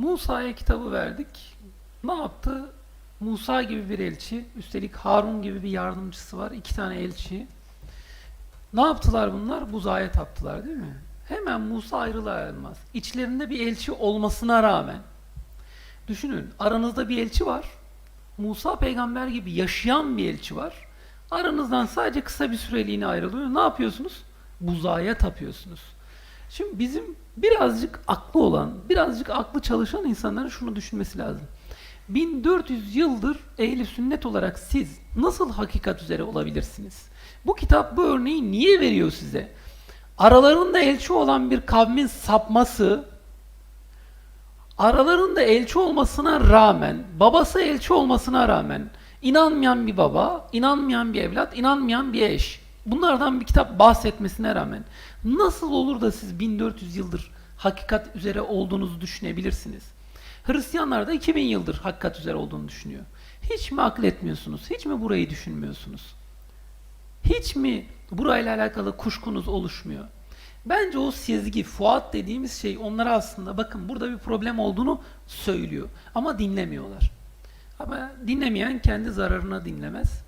Musa'ya kitabı verdik. Ne yaptı? Musa gibi bir elçi, üstelik Harun gibi bir yardımcısı var. iki tane elçi. Ne yaptılar bunlar? Buzağa taptılar değil mi? Hemen Musa ayrılır ayrılmaz. İçlerinde bir elçi olmasına rağmen düşünün aranızda bir elçi var. Musa peygamber gibi yaşayan bir elçi var. Aranızdan sadece kısa bir süreliğine ayrılıyor. Ne yapıyorsunuz? Buzağa tapıyorsunuz. Şimdi bizim birazcık aklı olan, birazcık aklı çalışan insanların şunu düşünmesi lazım. 1400 yıldır ehli sünnet olarak siz nasıl hakikat üzere olabilirsiniz? Bu kitap bu örneği niye veriyor size? Aralarında elçi olan bir kavmin sapması, aralarında elçi olmasına rağmen, babası elçi olmasına rağmen, inanmayan bir baba, inanmayan bir evlat, inanmayan bir eş, bunlardan bir kitap bahsetmesine rağmen nasıl olur da siz 1400 yıldır hakikat üzere olduğunuzu düşünebilirsiniz? Hristiyanlar da 2000 yıldır hakikat üzere olduğunu düşünüyor. Hiç mi akletmiyorsunuz? Hiç mi burayı düşünmüyorsunuz? Hiç mi burayla alakalı kuşkunuz oluşmuyor? Bence o sezgi, fuat dediğimiz şey onlara aslında bakın burada bir problem olduğunu söylüyor. Ama dinlemiyorlar. Ama dinlemeyen kendi zararına dinlemez.